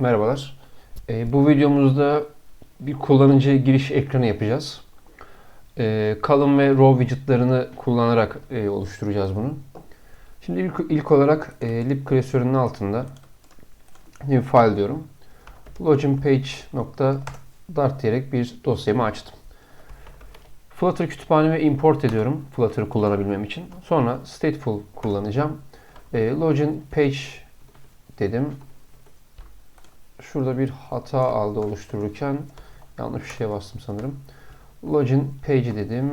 Merhabalar. Ee, bu videomuzda bir kullanıcı giriş ekranı yapacağız. Ee, column ve row widgetlarını kullanarak e, oluşturacağız bunu. Şimdi ilk, ilk olarak e, lib klasörünün altında new file diyorum. loginpage.dart diyerek bir dosyamı açtım. Flutter kütüphaneme import ediyorum Flutter'ı kullanabilmem için. Sonra stateful kullanacağım. E, login page dedim. Şurada bir hata aldı oluştururken. Yanlış bir şeye bastım sanırım. Login page dedim.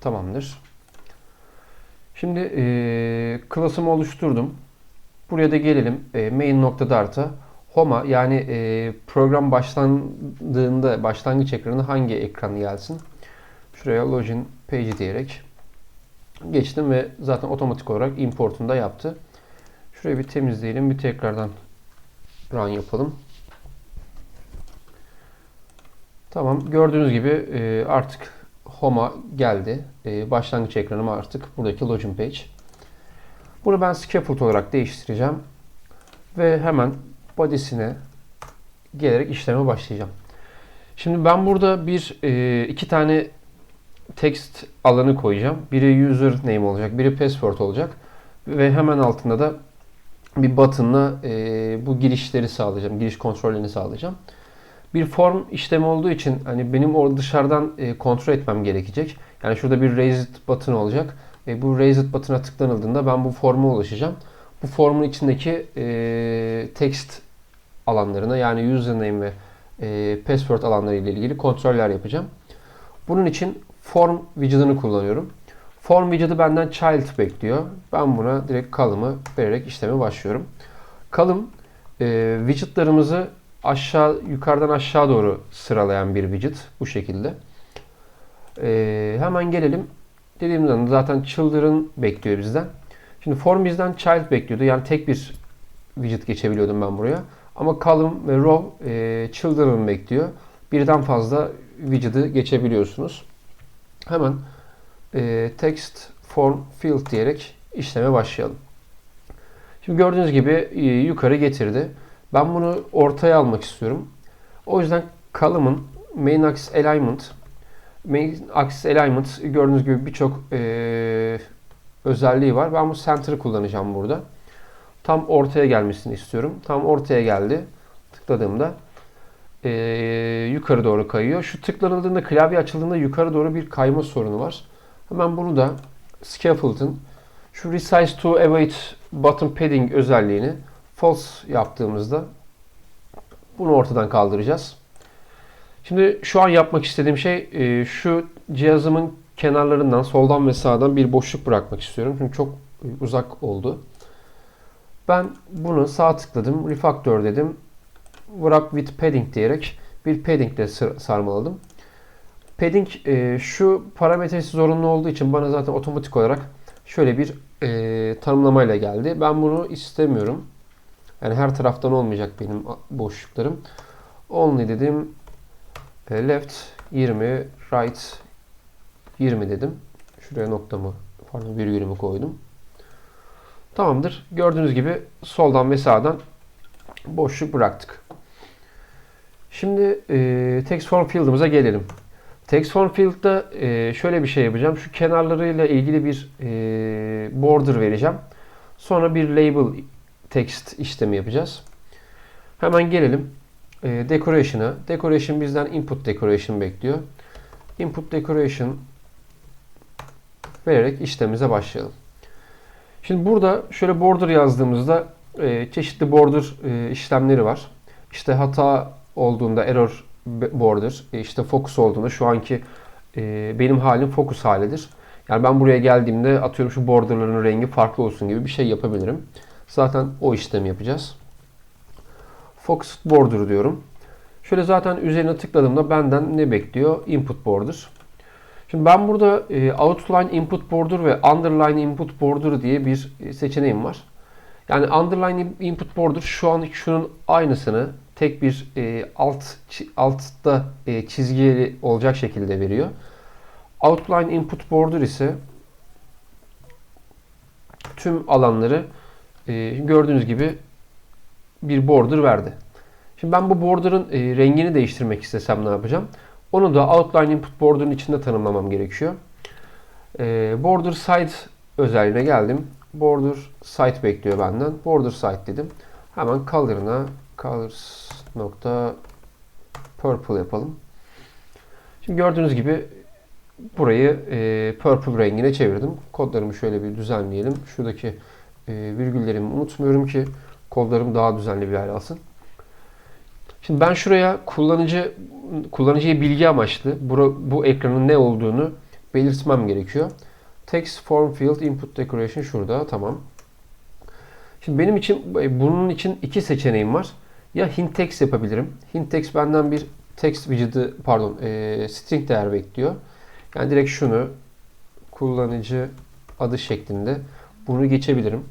Tamamdır. Şimdi e, class'ımı oluşturdum. Buraya da gelelim. E, main.dart'a Homa yani e, program başlandığında başlangıç ekranı hangi ekran gelsin? Şuraya login page diyerek geçtim ve zaten otomatik olarak importunu da yaptı. Şurayı bir temizleyelim. Bir tekrardan run yapalım. Tamam. Gördüğünüz gibi e, artık Home'a geldi. E, başlangıç ekranıma artık buradaki login page. Bunu ben scaffold olarak değiştireceğim. Ve hemen body'sine gelerek işleme başlayacağım. Şimdi ben burada bir e, iki tane text alanı koyacağım. Biri user name olacak, biri password olacak. Ve hemen altında da bir button'la e, bu girişleri sağlayacağım, giriş kontrollerini sağlayacağım. Bir form işlemi olduğu için hani benim orada dışarıdan e, kontrol etmem gerekecek. Yani şurada bir raised button olacak. E, bu raised button'a tıklanıldığında ben bu forma ulaşacağım. Bu formun içindeki e, text alanlarına yani username ve e, password alanları ile ilgili kontroller yapacağım. Bunun için form widget'ını kullanıyorum. Form widget'ı benden child bekliyor. Ben buna direkt column'ı vererek işleme başlıyorum. Column e, widget'larımızı aşağı yukarıdan aşağı doğru sıralayan bir widget bu şekilde. E, hemen gelelim. Dediğim zaman zaten children bekliyor bizden. Şimdi form bizden child bekliyordu. Yani tek bir widget geçebiliyordum ben buraya. Ama column ve row e, children bekliyor. Birden fazla widget'ı geçebiliyorsunuz. Hemen e, text form field diyerek işleme başlayalım. Şimdi gördüğünüz gibi e, yukarı getirdi. Ben bunu ortaya almak istiyorum. O yüzden column'ın main axis alignment main axis alignment gördüğünüz gibi birçok e, özelliği var. Ben bu center'ı kullanacağım burada. Tam ortaya gelmesini istiyorum. Tam ortaya geldi. Tıkladığımda e, yukarı doğru kayıyor. Şu tıklanıldığında klavye açıldığında yukarı doğru bir kayma sorunu var. Hemen bunu da scaffold'ın şu resize to avoid button padding özelliğini false yaptığımızda bunu ortadan kaldıracağız. Şimdi şu an yapmak istediğim şey e, şu cihazımın kenarlarından soldan ve sağdan bir boşluk bırakmak istiyorum. Çünkü çok uzak oldu. Ben bunu sağ tıkladım. Refactor dedim. Wrap with padding diyerek bir padding ile sarmaladım. Padding e, şu parametresi zorunlu olduğu için bana zaten otomatik olarak şöyle bir e, tanımlamayla geldi. Ben bunu istemiyorum. Yani her taraftan olmayacak benim boşluklarım. Only dedim. E, left 20, right 20 dedim. Şuraya noktamı, pardon virgülümü koydum. Tamamdır. Gördüğünüz gibi soldan ve sağdan boşluk bıraktık. Şimdi e, text form field'ımıza gelelim. Text form field'da e, şöyle bir şey yapacağım. Şu kenarlarıyla ilgili bir e, border vereceğim. Sonra bir label text işlemi yapacağız. Hemen gelelim e, decoration'a. Decoration bizden input decoration bekliyor. Input decoration vererek işlemimize başlayalım. Şimdi burada şöyle border yazdığımızda e, çeşitli border e, işlemleri var. İşte hata olduğunda error border, e, işte focus olduğunda şu anki e, benim halim focus halidir. Yani ben buraya geldiğimde atıyorum şu borderların rengi farklı olsun gibi bir şey yapabilirim. Zaten o işlemi yapacağız. Focus border diyorum. Şöyle zaten üzerine tıkladığımda benden ne bekliyor? Input border. Şimdi ben burada e, outline input border ve underline input border diye bir seçeneğim var. Yani underline input border şu an şunun aynısını tek bir e, alt altta e, çizgili olacak şekilde veriyor. Outline input border ise tüm alanları e, gördüğünüz gibi bir border verdi. Şimdi ben bu border'ın e, rengini değiştirmek istesem ne yapacağım? Onu da outline input border'ın içinde tanımlamam gerekiyor. E, border side özelliğine geldim. Border site bekliyor benden. Border site dedim. Hemen color'ına colors nokta purple yapalım. Şimdi gördüğünüz gibi burayı e, purple rengine çevirdim. Kodlarımı şöyle bir düzenleyelim. Şuradaki e, virgüllerimi unutmuyorum ki kodlarım daha düzenli bir hale alsın. Şimdi ben şuraya kullanıcı kullanıcıya bilgi amaçlı bu, bu ekranın ne olduğunu belirtmem gerekiyor. Text form field input decoration şurada. Tamam. Şimdi benim için bunun için iki seçeneğim var. Ya hint text yapabilirim. Hint text benden bir text widget'ı pardon e, string değer bekliyor. Yani direkt şunu kullanıcı adı şeklinde bunu geçebilirim.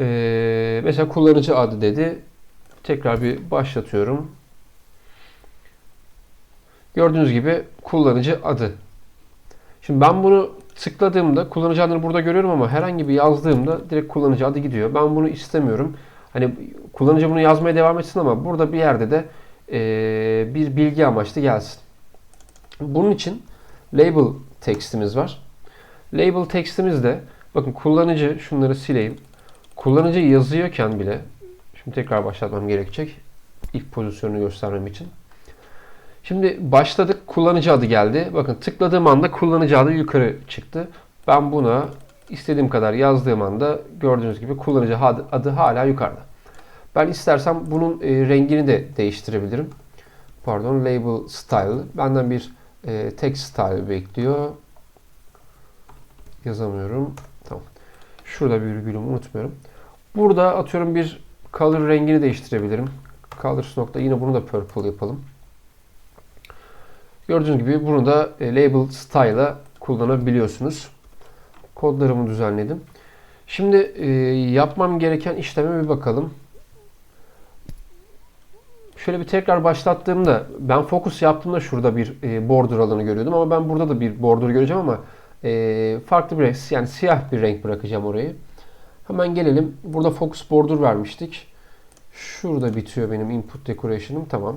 E, mesela kullanıcı adı dedi. Tekrar bir başlatıyorum. Gördüğünüz gibi kullanıcı adı. Şimdi ben bunu tıkladığımda kullanıcı adını burada görüyorum ama herhangi bir yazdığımda direkt kullanıcı adı gidiyor. Ben bunu istemiyorum. Hani kullanıcı bunu yazmaya devam etsin ama burada bir yerde de e, bir bilgi amaçlı gelsin. Bunun için label textimiz var. Label textimizde bakın kullanıcı şunları sileyim. Kullanıcı yazıyorken bile şimdi tekrar başlatmam gerekecek. ilk pozisyonunu göstermem için. Şimdi başladık. Kullanıcı adı geldi. Bakın tıkladığım anda kullanıcı adı yukarı çıktı. Ben buna istediğim kadar yazdığım anda gördüğünüz gibi kullanıcı adı hala yukarıda. Ben istersem bunun e, rengini de değiştirebilirim. Pardon label style. Benden bir e, text style bekliyor. Yazamıyorum. Tamam. Şurada bir virgülümü unutmuyorum. Burada atıyorum bir color rengini değiştirebilirim. Colors nokta yine bunu da purple yapalım. Gördüğünüz gibi bunu da e, label style'a kullanabiliyorsunuz. Kodlarımı düzenledim. Şimdi e, yapmam gereken işleme bir bakalım. Şöyle bir tekrar başlattığımda ben focus yaptığımda şurada bir e, border alanı görüyordum ama ben burada da bir border göreceğim ama e, farklı bir renk yani siyah bir renk bırakacağım orayı. Hemen gelelim. Burada focus border vermiştik. Şurada bitiyor benim input decoration'ım. Tamam.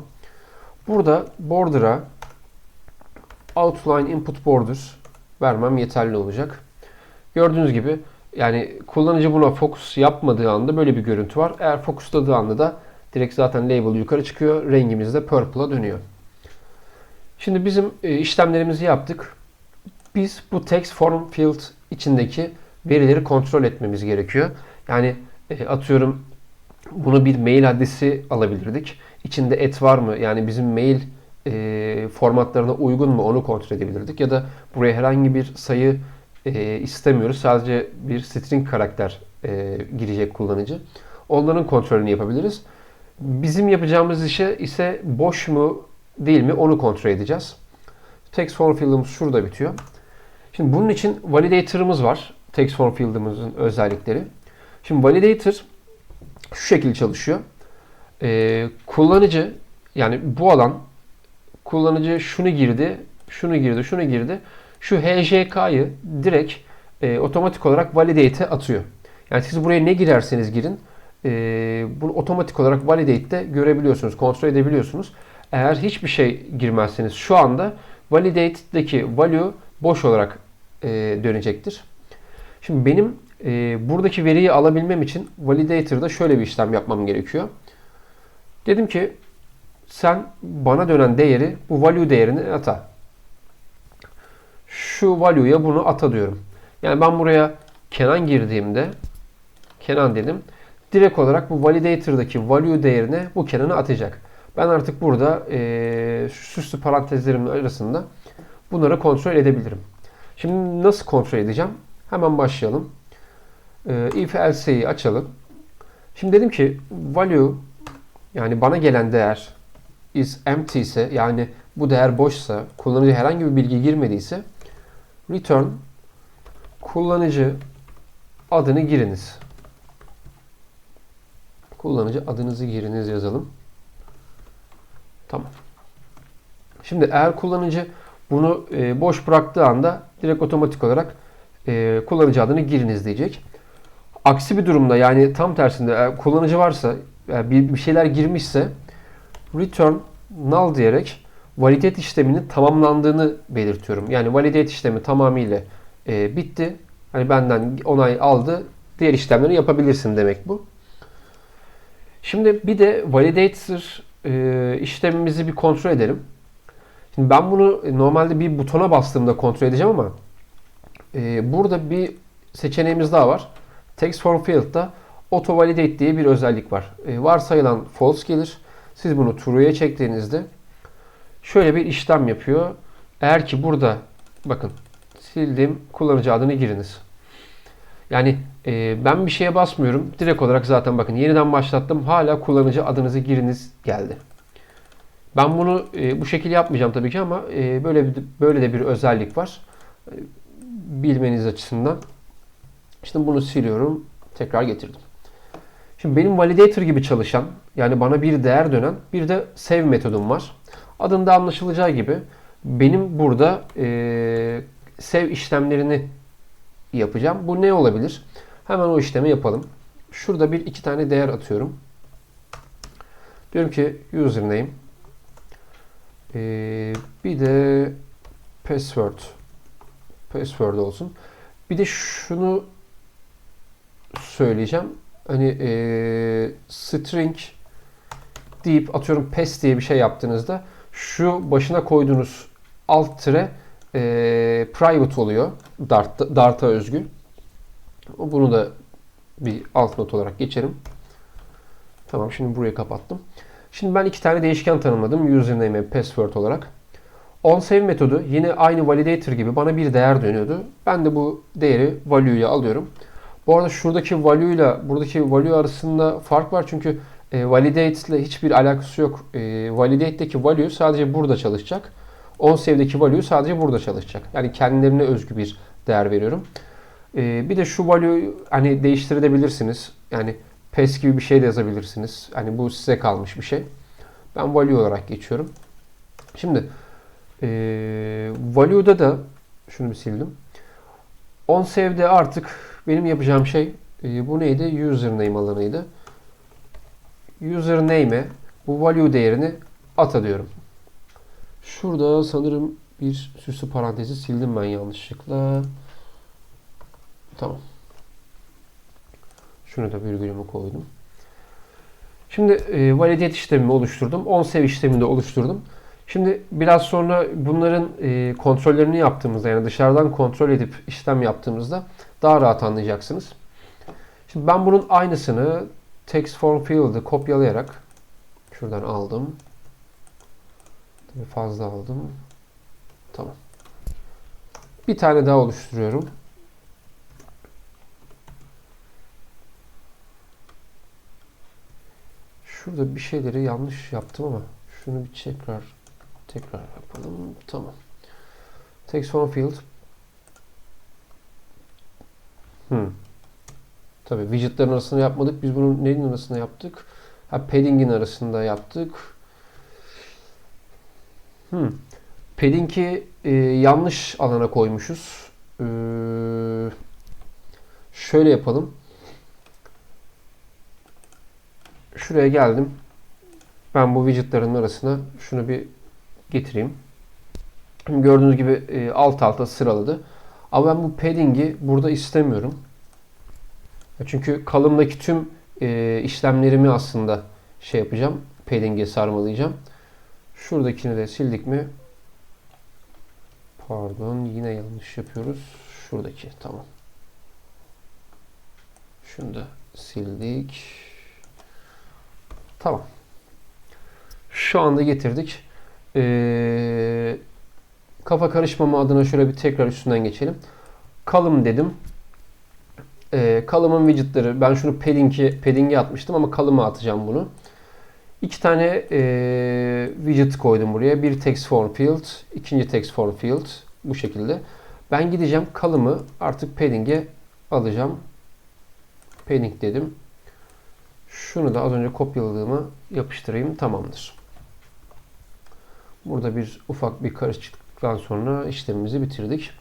Burada border'a outline input border vermem yeterli olacak. Gördüğünüz gibi yani kullanıcı buna fokus yapmadığı anda böyle bir görüntü var. Eğer fokusladığı anda da direkt zaten label yukarı çıkıyor. Rengimiz de purple'a dönüyor. Şimdi bizim e, işlemlerimizi yaptık. Biz bu text form field içindeki verileri kontrol etmemiz gerekiyor. Yani e, atıyorum bunu bir mail adresi alabilirdik. İçinde et var mı? Yani bizim mail e, formatlarına uygun mu onu kontrol edebilirdik. Ya da buraya herhangi bir sayı e, istemiyoruz. Sadece bir string karakter e, girecek kullanıcı. Onların kontrolünü yapabiliriz. Bizim yapacağımız işe ise boş mu değil mi onu kontrol edeceğiz. Text form field'ımız şurada bitiyor. Şimdi bunun için validator'ımız var. Text form field'ımızın özellikleri. Şimdi validator şu şekilde çalışıyor. Ee, kullanıcı yani bu alan kullanıcı şunu girdi, şunu girdi, şunu girdi. Şu HJK'yı direkt e, otomatik olarak validate'e atıyor. Yani siz buraya ne girerseniz girin e, bunu otomatik olarak validate'de görebiliyorsunuz, kontrol edebiliyorsunuz. Eğer hiçbir şey girmezseniz şu anda validate'deki value boş olarak e, dönecektir. Şimdi benim e, buradaki veriyi alabilmem için validator'da şöyle bir işlem yapmam gerekiyor. Dedim ki sen bana dönen değeri bu value değerini ata. Şu value'ya bunu ata diyorum. Yani ben buraya Kenan girdiğimde Kenan dedim. Direkt olarak bu validator'daki value değerine bu Kenan'ı atacak. Ben artık burada e, süslü parantezlerimin arasında bunları kontrol edebilirim. Şimdi nasıl kontrol edeceğim? Hemen başlayalım. E, if else'yi açalım. Şimdi dedim ki value yani bana gelen değer is empty ise yani bu değer boşsa, kullanıcı herhangi bir bilgi girmediyse return kullanıcı adını giriniz. Kullanıcı adınızı giriniz yazalım. Tamam. Şimdi eğer kullanıcı bunu e, boş bıraktığı anda direkt otomatik olarak e, kullanıcı adını giriniz diyecek. Aksi bir durumda yani tam tersinde kullanıcı varsa bir şeyler girmişse return null diyerek validate işleminin tamamlandığını belirtiyorum. Yani validate işlemi tamamıyla e, bitti. Hani benden onay aldı. Diğer işlemleri yapabilirsin demek bu. Şimdi bir de validator e, işlemimizi bir kontrol edelim. Şimdi ben bunu normalde bir butona bastığımda kontrol edeceğim ama e, burada bir seçeneğimiz daha var. Text form field'da auto validate diye bir özellik var. E, varsayılan false gelir. Siz bunu true'ya çektiğinizde şöyle bir işlem yapıyor. Eğer ki burada bakın sildim kullanıcı adını giriniz. Yani e, ben bir şeye basmıyorum. Direkt olarak zaten bakın yeniden başlattım. Hala kullanıcı adınızı giriniz geldi. Ben bunu e, bu şekilde yapmayacağım tabii ki ama e, böyle bir, böyle de bir özellik var. E, bilmeniz açısından. Şimdi bunu siliyorum. Tekrar getirdim. Şimdi benim validator gibi çalışan yani bana bir değer dönen bir de save metodum var. Adında anlaşılacağı gibi benim burada e, save işlemlerini yapacağım. Bu ne olabilir? Hemen o işlemi yapalım. Şurada bir iki tane değer atıyorum. Diyorum ki username ee, bir de password password olsun. Bir de şunu söyleyeceğim. Hani e, string deyip atıyorum pass diye bir şey yaptığınızda şu başına koyduğunuz alt tire e, private oluyor. Dart, Dart'a özgü. Bunu da bir alt not olarak geçerim. Tamam şimdi burayı kapattım. Şimdi ben iki tane değişken tanımladım. Username ve password olarak. OnSave metodu yine aynı validator gibi bana bir değer dönüyordu. Ben de bu değeri value'ya alıyorum. Bu arada şuradaki value ile buradaki value arasında fark var çünkü e, validate ile hiçbir alakası yok. E, validate'deki value sadece burada çalışacak. OnSave'deki value sadece burada çalışacak. Yani kendilerine özgü bir değer veriyorum. E, bir de şu value hani değiştirebilirsiniz. Yani PES gibi bir şey de yazabilirsiniz. Hani bu size kalmış bir şey. Ben value olarak geçiyorum. Şimdi e, value'da da şunu bir sildim. OnSave'de artık benim yapacağım şey e, bu neydi? Username alanıydı. Username'e bu value değerini ata diyorum. Şurada sanırım bir süslü parantezi sildim ben yanlışlıkla. Tamam. Şunu da virgülümü koydum. Şimdi e, validate işlemimi oluşturdum. OnSave işlemini de oluşturdum. Şimdi biraz sonra bunların e, kontrollerini yaptığımızda yani dışarıdan kontrol edip işlem yaptığımızda daha rahat anlayacaksınız. Şimdi ben bunun aynısını text form field'ı kopyalayarak şuradan aldım. Tabii fazla aldım. Tamam. Bir tane daha oluşturuyorum. Şurada bir şeyleri yanlış yaptım ama şunu bir tekrar tekrar yapalım. Tamam. Text form field. Hmm. Tabii widgetlerin arasında yapmadık. Biz bunu neyin arasında yaptık? Ha padding'in arasında yaptık. Hmm. Padding'i e, yanlış alana koymuşuz. Ee, şöyle yapalım. Şuraya geldim. Ben bu widgetlerin arasına şunu bir getireyim. Gördüğünüz gibi e, alt alta sıraladı. Ama ben bu padding'i burada istemiyorum. Çünkü kalımdaki tüm e, işlemlerimi aslında şey yapacağım. Padding'e sarmalayacağım. Şuradakini de sildik mi? Pardon yine yanlış yapıyoruz. Şuradaki tamam. Şunu da sildik. Tamam. Şu anda getirdik. Ee, kafa karışmama adına şöyle bir tekrar üstünden geçelim. Kalım dedim. Ee, kalımın widgetleri. Ben şunu padding'e padding'e atmıştım ama kalıma atacağım bunu. İki tane e, widget koydum buraya. Bir text form field, ikinci text form field bu şekilde. Ben gideceğim kalımı artık padding'e alacağım. Padding dedim. Şunu da az önce kopyaladığımı yapıştırayım. Tamamdır. Burada bir ufak bir karışıklıktan sonra işlemimizi bitirdik.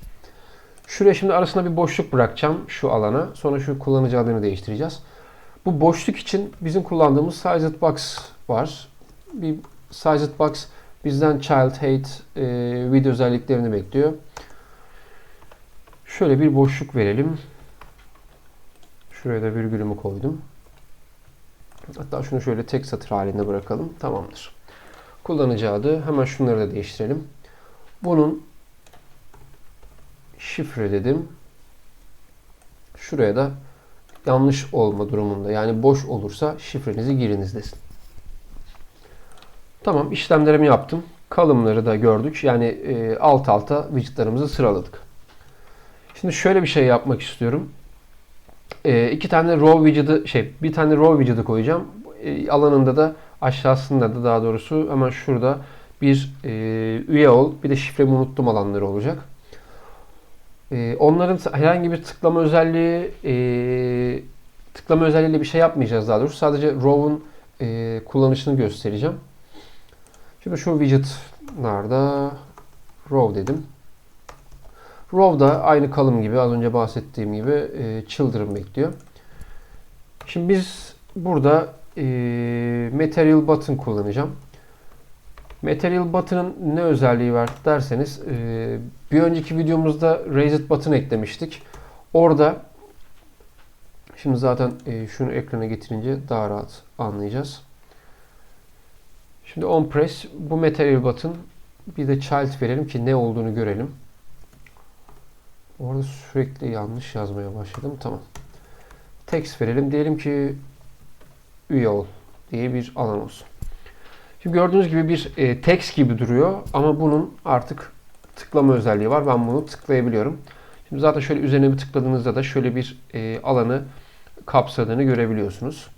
Şuraya şimdi arasında bir boşluk bırakacağım şu alana. Sonra şu kullanıcı adını değiştireceğiz. Bu boşluk için bizim kullandığımız Sized Box var. Bir Sized Box bizden Child Hate e, video özelliklerini bekliyor. Şöyle bir boşluk verelim. Şuraya da virgülümü koydum. Hatta şunu şöyle tek satır halinde bırakalım. Tamamdır. Kullanıcı adı. Hemen şunları da değiştirelim. Bunun şifre dedim. Şuraya da yanlış olma durumunda yani boş olursa şifrenizi giriniz desin. Tamam işlemlerimi yaptım. Kalımları da gördük. Yani e, alt alta widgetlarımızı sıraladık. Şimdi şöyle bir şey yapmak istiyorum. E, iki tane row widget'ı şey bir tane row widget'ı koyacağım. E, alanında da aşağısında da daha doğrusu hemen şurada bir e, üye ol bir de şifremi unuttum alanları olacak. E, onların herhangi bir tıklama özelliği e, tıklama özelliğiyle bir şey yapmayacağız daha doğrusu. Sadece row'un e, kullanışını göstereceğim. Şimdi şu widget'larda row dedim. Row da aynı kalım gibi az önce bahsettiğim gibi e, children bekliyor. Şimdi biz burada e, material button kullanacağım. Material button'ın ne özelliği var derseniz e, bir önceki videomuzda raised button eklemiştik. Orada şimdi zaten e, şunu ekrana getirince daha rahat anlayacağız. Şimdi on press bu material button bir de child verelim ki ne olduğunu görelim. Orada sürekli yanlış yazmaya başladım. Tamam. Text verelim. Diyelim ki üye ol diye bir alan olsun. Şimdi gördüğünüz gibi bir e, text gibi duruyor ama bunun artık tıklama özelliği var. Ben bunu tıklayabiliyorum. Şimdi zaten şöyle üzerine bir tıkladığınızda da şöyle bir e, alanı kapsadığını görebiliyorsunuz.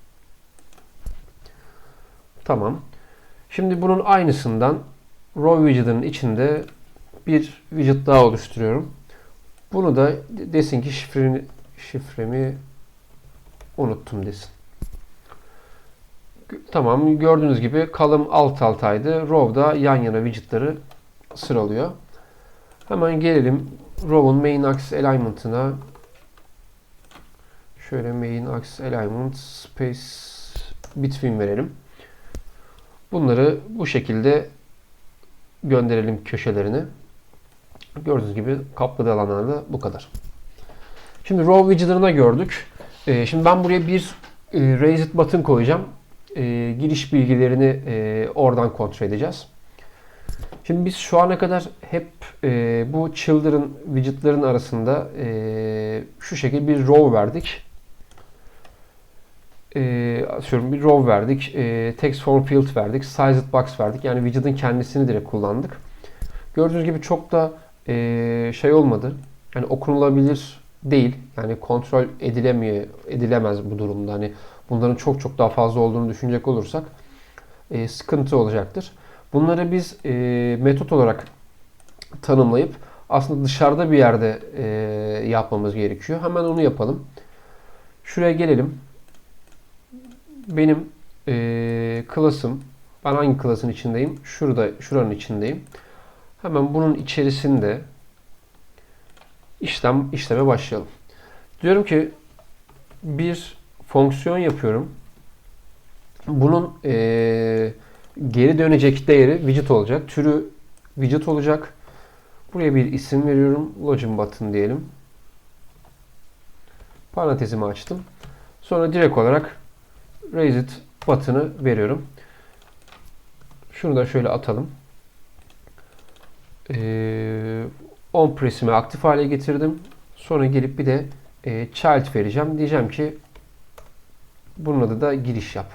Tamam. Şimdi bunun aynısından row widget'ın içinde bir widget daha oluşturuyorum. Bunu da desin ki şifreni, şifremi unuttum desin. Tamam gördüğünüz gibi kalım alt altaydı. Row da yan yana widgetları sıralıyor. Hemen gelelim row'un main axis alignment'ına. Şöyle main axis alignment space between verelim. Bunları bu şekilde gönderelim köşelerini. Gördüğünüz gibi kapladığı alanlar da bu kadar. Şimdi row widget'ını gördük. Ee, şimdi ben buraya bir e, raised button koyacağım. E, giriş bilgilerini e, oradan kontrol edeceğiz. Şimdi biz şu ana kadar hep e, bu children widget'ların arasında e, şu şekilde bir row verdik. E, bir row verdik. E, text form field verdik. Sized box verdik. Yani widget'ın kendisini direkt kullandık. Gördüğünüz gibi çok da e, şey olmadı. Yani okunulabilir değil. Yani kontrol edilemiyor, edilemez bu durumda. Hani bunların çok çok daha fazla olduğunu düşünecek olursak e, sıkıntı olacaktır. Bunları biz e, metot olarak tanımlayıp aslında dışarıda bir yerde e, yapmamız gerekiyor. Hemen onu yapalım. Şuraya gelelim. Benim e, klasım, ben hangi klasın içindeyim? Şurada, şuranın içindeyim. Hemen bunun içerisinde işlem işleme başlayalım. Diyorum ki bir fonksiyon yapıyorum. Bunun e, geri dönecek değeri widget olacak. Türü widget olacak. Buraya bir isim veriyorum. Login button diyelim. Parantezimi açtım. Sonra direkt olarak raise it button'ı veriyorum. Şunu da şöyle atalım. Ee, on press'imi aktif hale getirdim. Sonra gelip bir de e, child vereceğim. Diyeceğim ki bunun adı da giriş yap.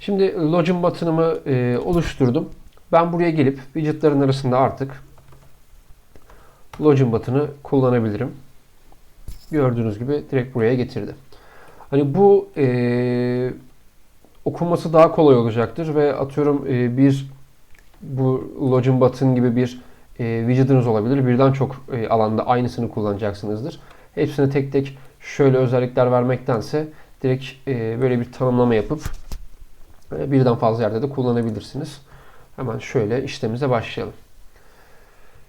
Şimdi login button'ımı e, oluşturdum. Ben buraya gelip widgetların arasında artık login button'ı kullanabilirim. Gördüğünüz gibi direkt buraya getirdi. Hani bu e, okunması daha kolay olacaktır ve atıyorum e, bir bu login button gibi bir e, widget'ınız olabilir. Birden çok e, alanda aynısını kullanacaksınızdır. Hepsine tek tek şöyle özellikler vermektense direkt e, böyle bir tanımlama yapıp e, birden fazla yerde de kullanabilirsiniz. Hemen şöyle işlemimize başlayalım.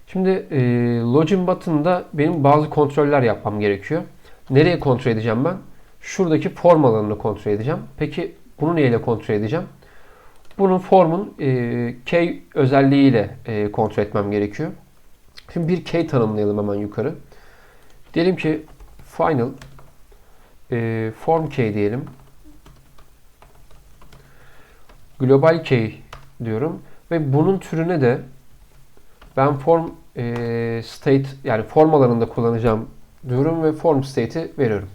Şimdi e, login button'da benim bazı kontroller yapmam gerekiyor. Nereye kontrol edeceğim ben? Şuradaki form alanını kontrol edeceğim. Peki bunu neyle kontrol edeceğim? Bunun formun e, key özelliğiyle e, kontrol etmem gerekiyor. Şimdi bir key tanımlayalım hemen yukarı. Diyelim ki final e, form key diyelim. Global key diyorum ve bunun türüne de ben form e, state yani form alanında kullanacağım diyorum ve form state'i veriyorum.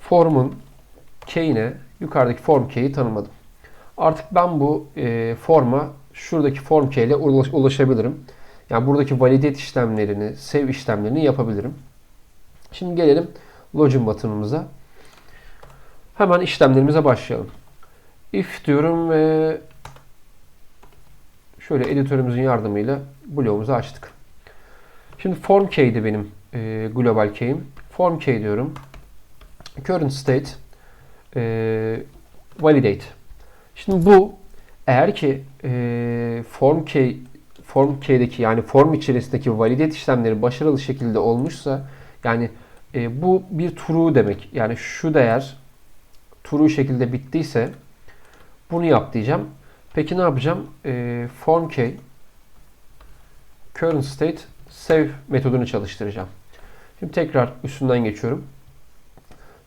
Form'un key'ine yukarıdaki form key'i tanımadım. Artık ben bu e, forma şuradaki form key ile ulaş, ulaşabilirim. Yani buradaki validate işlemlerini, save işlemlerini yapabilirim. Şimdi gelelim login button'ımıza. Hemen işlemlerimize başlayalım. If diyorum ve şöyle editörümüzün yardımıyla bloğumuzu açtık. Şimdi form key'di benim e, global key'im. Form key diyorum. Current state e, validate. Şimdi bu eğer ki e, form key form key'deki yani form içerisindeki validate işlemleri başarılı şekilde olmuşsa yani e, bu bir true demek. Yani şu değer true şekilde bittiyse bunu yap diyeceğim. Peki ne yapacağım? E, form key current state save metodunu çalıştıracağım. Şimdi tekrar üstünden geçiyorum.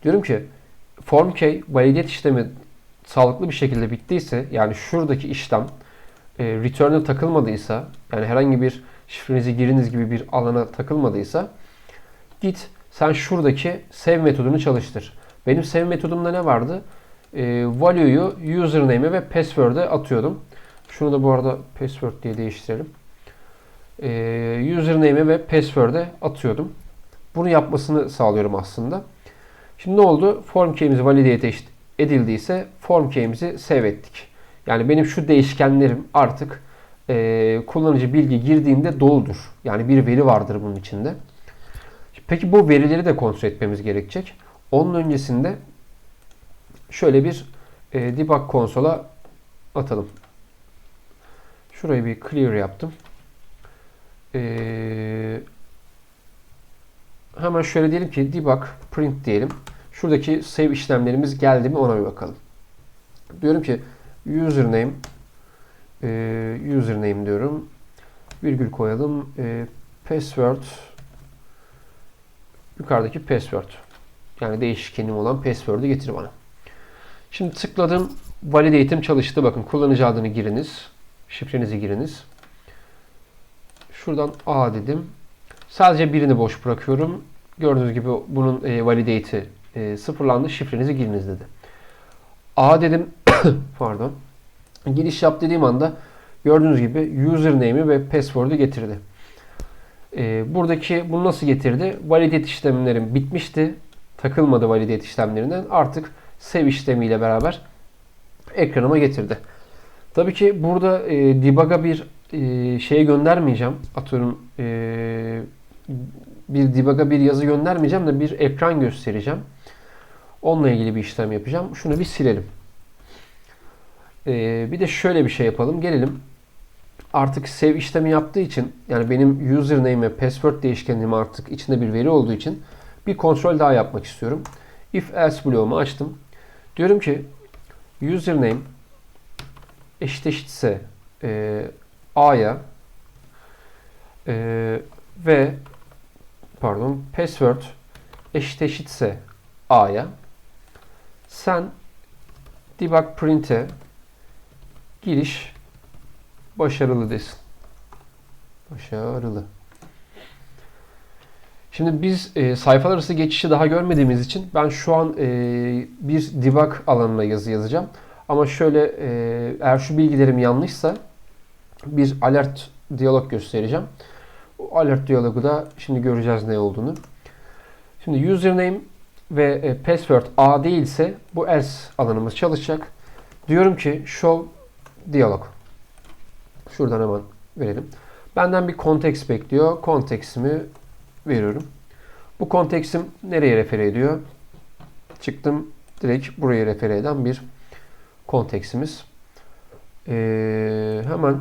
Diyorum ki form key validate işlemi sağlıklı bir şekilde bittiyse yani şuradaki işlem e, return'e takılmadıysa yani herhangi bir şifrenizi giriniz gibi bir alana takılmadıysa git sen şuradaki save metodunu çalıştır. Benim save metodumda ne vardı? E, value'yu username'e ve password'e atıyordum. Şunu da bu arada password diye değiştirelim. E, username'e ve password'e atıyordum. Bunu yapmasını sağlıyorum aslında. Şimdi ne oldu? Form key'imiz validate edildiyse form key'imizi save ettik. Yani benim şu değişkenlerim artık e, kullanıcı bilgi girdiğinde doludur. Yani bir veri vardır bunun içinde. Peki bu verileri de kontrol etmemiz gerekecek. Onun öncesinde şöyle bir e, debug konsola atalım. Şurayı bir clear yaptım. E, hemen şöyle diyelim ki debug print diyelim. Şuradaki save işlemlerimiz geldi mi ona bir bakalım. Diyorum ki username e, username diyorum. Virgül koyalım. E, password yukarıdaki password. Yani değişkenim olan password'ü getir bana. Şimdi tıkladım. Validate'im çalıştı. Bakın kullanıcı adını giriniz. Şifrenizi giriniz. Şuradan A dedim. Sadece birini boş bırakıyorum. Gördüğünüz gibi bunun e, validate'i e, sıfırlandı. Şifrenizi giriniz dedi. A dedim. pardon. Giriş yap dediğim anda gördüğünüz gibi username'i ve password'u getirdi. E, buradaki bunu nasıl getirdi? Validate işlemlerim bitmişti. Takılmadı validate işlemlerinden. Artık save işlemiyle beraber ekranıma getirdi. Tabii ki burada e, debug'a bir e, şeye göndermeyeceğim. Atıyorum e, bir debug'a bir yazı göndermeyeceğim de bir ekran göstereceğim. Onunla ilgili bir işlem yapacağım. Şunu bir silelim. Ee, bir de şöyle bir şey yapalım. Gelelim. Artık save işlemi yaptığı için yani benim username ve password değişkenim artık içinde bir veri olduğu için bir kontrol daha yapmak istiyorum. If else bloğumu açtım. Diyorum ki username eşit eşitse e, A'ya e, ve pardon password eşit eşitse A'ya sen debug print'e giriş başarılı desin. Başarılı. Şimdi biz e, sayfalar arası geçişi daha görmediğimiz için ben şu an e, bir debug alanına yazı yazacağım. Ama şöyle e, eğer şu bilgilerim yanlışsa bir alert diyalog göstereceğim. O alert diyalogu da şimdi göreceğiz ne olduğunu. Şimdi username ve e, password A değilse bu else alanımız çalışacak. Diyorum ki show diyalog. Şuradan hemen verelim. Benden bir konteks bekliyor. Konteksimi veriyorum. Bu konteksim nereye refer ediyor? Çıktım direkt buraya refer eden bir konteksimiz. Ee, hemen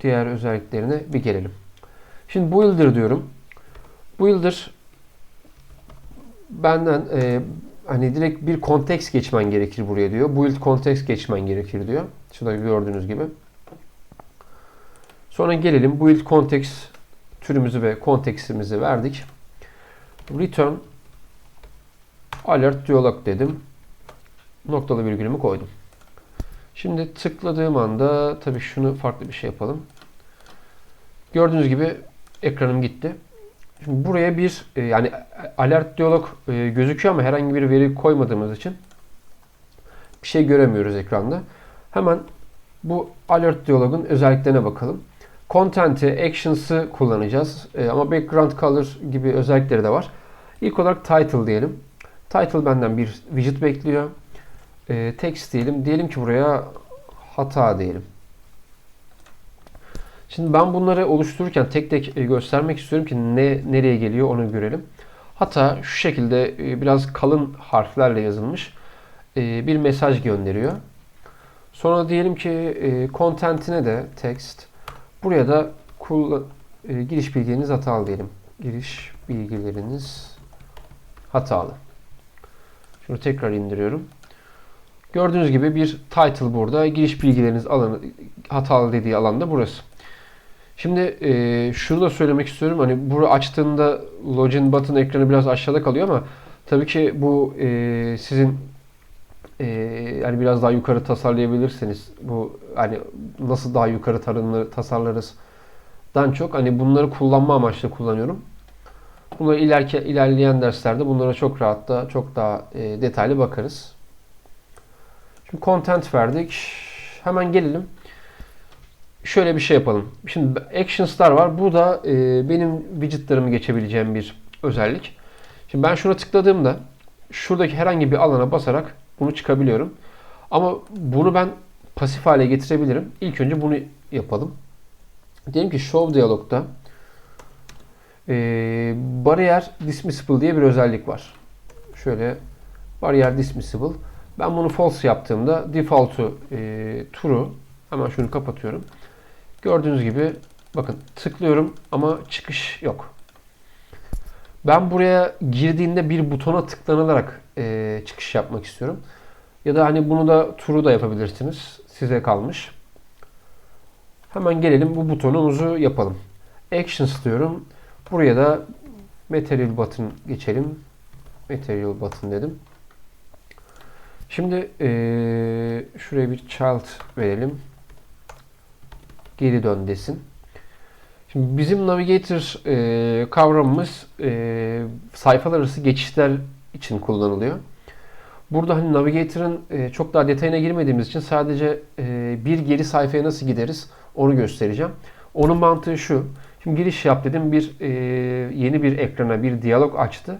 diğer özelliklerine bir gelelim. Şimdi builder diyorum. Builder benden e, hani direkt bir konteks geçmen gerekir buraya diyor. Build konteks geçmen gerekir diyor. Şurada gördüğünüz gibi. Sonra gelelim build context türümüzü ve kontekstimizi verdik. Return alert dialog dedim. Noktalı virgülümü koydum. Şimdi tıkladığım anda tabii şunu farklı bir şey yapalım. Gördüğünüz gibi ekranım gitti. Şimdi buraya bir e, yani alert diyalog e, gözüküyor ama herhangi bir veri koymadığımız için bir şey göremiyoruz ekranda. Hemen bu alert diyalogun özelliklerine bakalım. Content'i, actions'ı kullanacağız. E, ama background color gibi özellikleri de var. İlk olarak title diyelim. Title benden bir widget bekliyor. text diyelim. Diyelim ki buraya hata diyelim. Şimdi ben bunları oluştururken tek tek e, göstermek istiyorum ki ne nereye geliyor onu görelim. Hatta şu şekilde e, biraz kalın harflerle yazılmış e, bir mesaj gönderiyor. Sonra diyelim ki content'ine de text. Buraya da giriş bilgileriniz hatalı diyelim. Giriş bilgileriniz hatalı. Şunu tekrar indiriyorum. Gördüğünüz gibi bir title burada. Giriş bilgileriniz alanı hatalı dediği alanda burası. Şimdi e, şunu da söylemek istiyorum. Hani bunu açtığında login button ekranı biraz aşağıda kalıyor ama tabii ki bu e, sizin e, yani biraz daha yukarı tasarlayabilirsiniz. Bu hani nasıl daha yukarı tarımlı tasarlarız dan çok hani bunları kullanma amaçlı kullanıyorum. Bunları ileriki, ilerleyen derslerde bunlara çok rahat da çok daha e, detaylı bakarız. Şimdi content verdik. Hemen gelelim şöyle bir şey yapalım. Şimdi Actions'lar var. Bu da e, benim widgetlarımı geçebileceğim bir özellik. Şimdi ben şuna tıkladığımda şuradaki herhangi bir alana basarak bunu çıkabiliyorum. Ama bunu ben pasif hale getirebilirim. İlk önce bunu yapalım. Diyelim ki Show Dialog'da e, Barrier Dismissible diye bir özellik var. Şöyle Barrier Dismissible. Ben bunu false yaptığımda default'u e, true'u hemen şunu kapatıyorum. Gördüğünüz gibi bakın tıklıyorum ama çıkış yok. Ben buraya girdiğinde bir butona tıklanılarak e, çıkış yapmak istiyorum. Ya da hani bunu da turu da yapabilirsiniz. Size kalmış. Hemen gelelim bu butonumuzu yapalım. Actions diyorum. Buraya da Material Button geçelim. Material Button dedim. Şimdi e, şuraya bir child verelim geri dön desin. Şimdi bizim Navigator e, kavramımız e, sayfalar arası geçişler için kullanılıyor. Burada hani Navigator'ın e, çok daha detayına girmediğimiz için sadece e, bir geri sayfaya nasıl gideriz onu göstereceğim. Onun mantığı şu. Şimdi giriş yap dedim bir e, yeni bir ekrana bir diyalog açtı.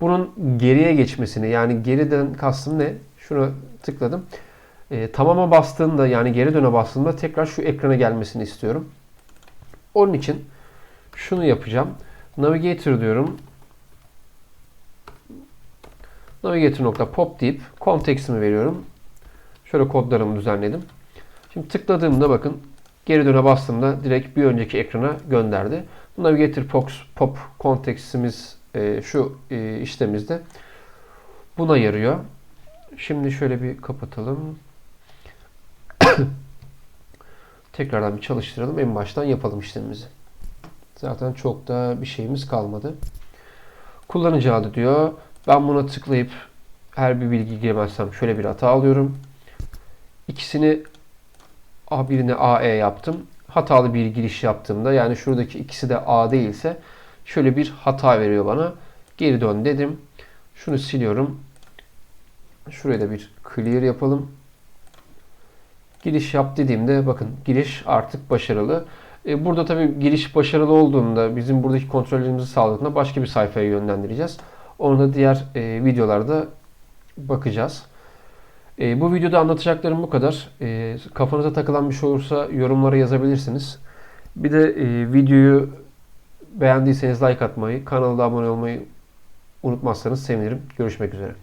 Bunun geriye geçmesini yani geriden kastım ne? Şuna tıkladım. E, tamama bastığında yani geri döne bastığında tekrar şu ekrana gelmesini istiyorum. Onun için şunu yapacağım. Navigator diyorum. Navigator.pop deyip kontekstimi veriyorum. Şöyle kodlarımı düzenledim. Şimdi tıkladığımda bakın geri döne bastığımda direkt bir önceki ekrana gönderdi. Navigator pop, pop kontekstimiz e, şu e, işlemimizde buna yarıyor. Şimdi şöyle bir kapatalım. Tekrardan bir çalıştıralım. En baştan yapalım işlemimizi. Zaten çok da bir şeyimiz kalmadı. Kullanıcı adı diyor. Ben buna tıklayıp her bir bilgi girmezsem şöyle bir hata alıyorum. İkisini A birini AE yaptım. Hatalı bir giriş yaptığımda yani şuradaki ikisi de A değilse şöyle bir hata veriyor bana. Geri dön dedim. Şunu siliyorum. Şuraya da bir clear yapalım. Giriş yap dediğimde bakın giriş artık başarılı. E, burada tabii giriş başarılı olduğunda bizim buradaki kontrollerimizi sağladığında başka bir sayfaya yönlendireceğiz. Onu da diğer e, videolarda bakacağız. E, bu videoda anlatacaklarım bu kadar. E, kafanıza takılan bir şey olursa yorumlara yazabilirsiniz. Bir de e, videoyu beğendiyseniz like atmayı, kanala abone olmayı unutmazsanız sevinirim. Görüşmek üzere.